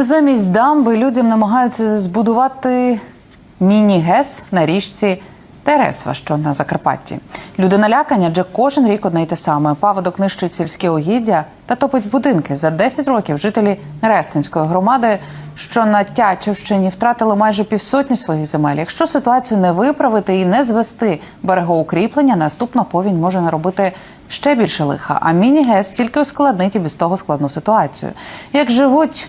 Замість дамби людям намагаються збудувати міні-гес на річці Тересва, що на Закарпатті. Люди налякані, адже кожен рік одне й те саме. Паводок нищить сільські угіддя та топить будинки. За 10 років жителі Рестинської громади, що на Тячівщині, втратили майже півсотні своїх земель. Якщо ситуацію не виправити і не звести берегоукріплення, наступна повінь може наробити ще більше лиха. А міні-гес тільки ускладнить і без того складну ситуацію. Як живуть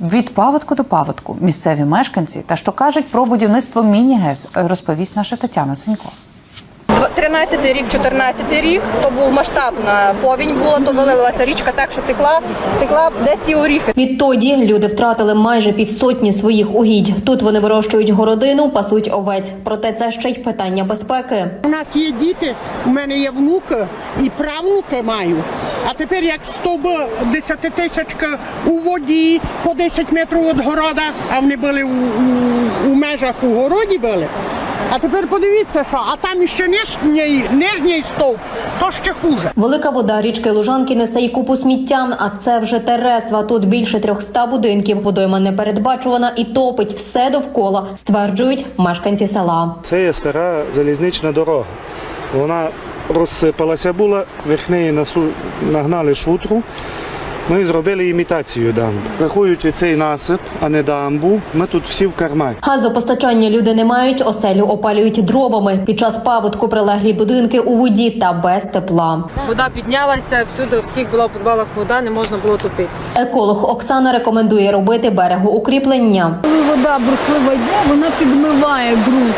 від паводку до паводку місцеві мешканці та що кажуть про будівництво міні-гес, розповість наша Тетяна Сенько. 13 рік, 14 рік, то був масштабна повінь була, то вилилася річка так, що текла, текла де ці оріхи. Відтоді люди втратили майже півсотні своїх угідь. Тут вони вирощують городину, пасуть овець. Проте це ще й питання безпеки. У нас є діти, у мене є внуки і правнуки маю. А тепер як стовби десятитисячка у воді по 10 метрів від города, а вони були у, у, у межах у городі були. А тепер подивіться, що, а там іще нижній, нижній стовп, то ще хуже. Велика вода річки Лужанки несе й купу сміття, а це вже Тересва. Тут більше 300 будинків. Водойма непередбачувана і топить все довкола, стверджують мешканці села. Це є стара залізнична дорога. Вона розсипалася була, верх неї насу- нагнали шутру, ну і зробили імітацію дамби. Рахуючи цей насип, а не дамбу, ми тут всі в кармані. Газопостачання люди не мають, оселю опалюють дровами. Під час паводку прилеглі будинки у воді та без тепла. Вода піднялася, всюди всіх була в підвалах вода, не можна було топити. Еколог Оксана рекомендує робити берегоукріплення. Коли вода бурхлива йде, вона підмиває ґрунт.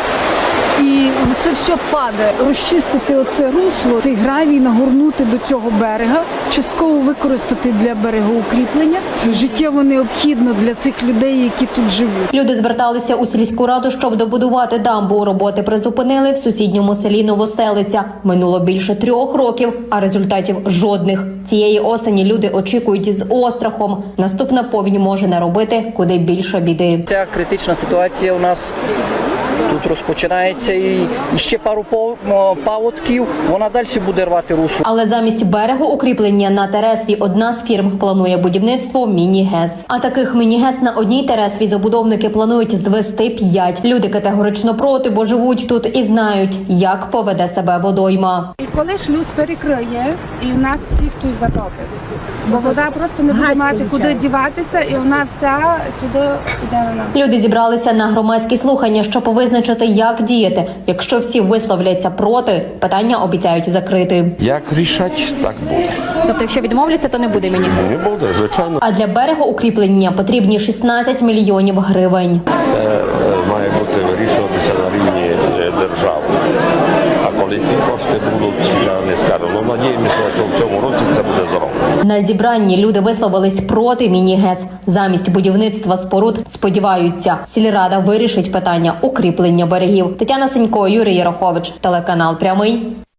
І це все падає. Розчистити оце русло, цей гравій нагорнути до цього берега, частково використати для берегоукріплення. Це життєво необхідно для цих людей, які тут живуть. Люди зверталися у сільську раду, щоб добудувати дамбу. Роботи призупинили в сусідньому селі Новоселиця. Минуло більше трьох років, а результатів жодних. Цієї осені люди очікують із острахом. Наступна повінь може наробити куди більше біди. Ця критична ситуація у нас тут розпочинається і, ще пару паводків. Вона далі буде рвати русло. Але замість берегоукріплення на Тересві одна з фірм планує будівництво міні-гес. А таких міні-гес на одній Тересві забудовники планують звести п'ять. Люди категорично проти, бо живуть тут і знають, як поведе себе водойма. І коли шлюз перекриє, і нас всіх тут затопить. Бо вода просто не буде мати куди діватися, і вона вся сюди йде на нас. Люди зібралися на громадські слухання, щоб визначити, як діяти. Якщо всі висловляться проти, питання обіцяють закрити. Як рішать, так буде. Тобто, якщо відмовляться, то не буде міні. Не буде, звичайно. А для берегоукріплення потрібні 16 мільйонів гривень. Це е, має бути вирішуватися на рівні е, держави. А коли ці кошти будуть, я не скажу. Ну, надіємося, що в цьому році це буде зроблено. На зібранні люди висловились проти міні-гес. Замість будівництва споруд сподіваються, сільрада вирішить питання укріплення берегів. Тетяна Сенько, Юрій Ярохович, телеканал Прямий.